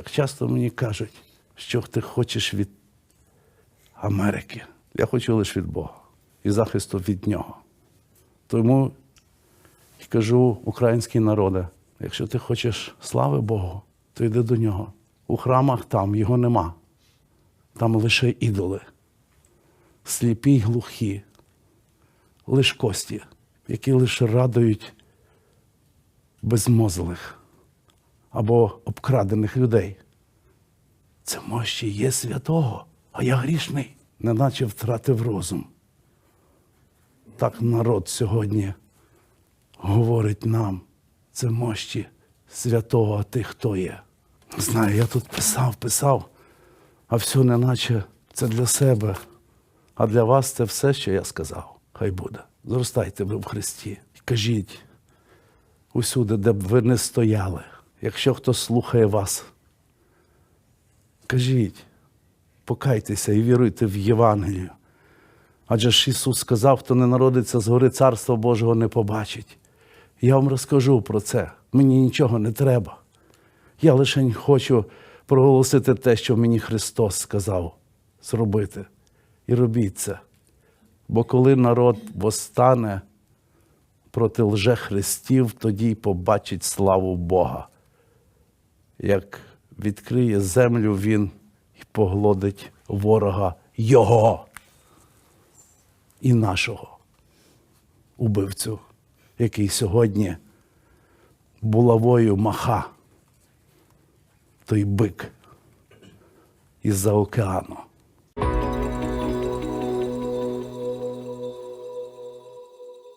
Як часто мені кажуть, що ти хочеш від Америки. Я хочу лише від Бога і захисту від нього. Тому і кажу, український народе, якщо ти хочеш слави Богу, то йди до нього. У храмах там його нема. Там лише ідоли, сліпі й глухі, лише кості, які лише радують безмозлих або обкрадених людей. Це мощі є святого, а я грішний, неначе втратив розум. Так народ сьогодні говорить нам, це мощі святого, а ти хто є? Знаю, я тут писав, писав, а все неначе це для себе. А для вас це все, що я сказав. Хай буде. Зростайте ви в Христі. Кажіть усюди, де б ви не стояли. Якщо хто слухає вас, кажіть, покайтеся і віруйте в Євангелію. Адже ж Ісус сказав, хто не народиться згори Царства Божого не побачить. Я вам розкажу про це. Мені нічого не треба. Я лише хочу проголосити те, що мені Христос сказав зробити. І робіть це. Бо коли народ восстане проти лжехристів, тоді й побачить славу Бога. Як відкриє землю він і поглодить ворога Його і нашого убивцю, який сьогодні булавою маха, той бик із-за океану.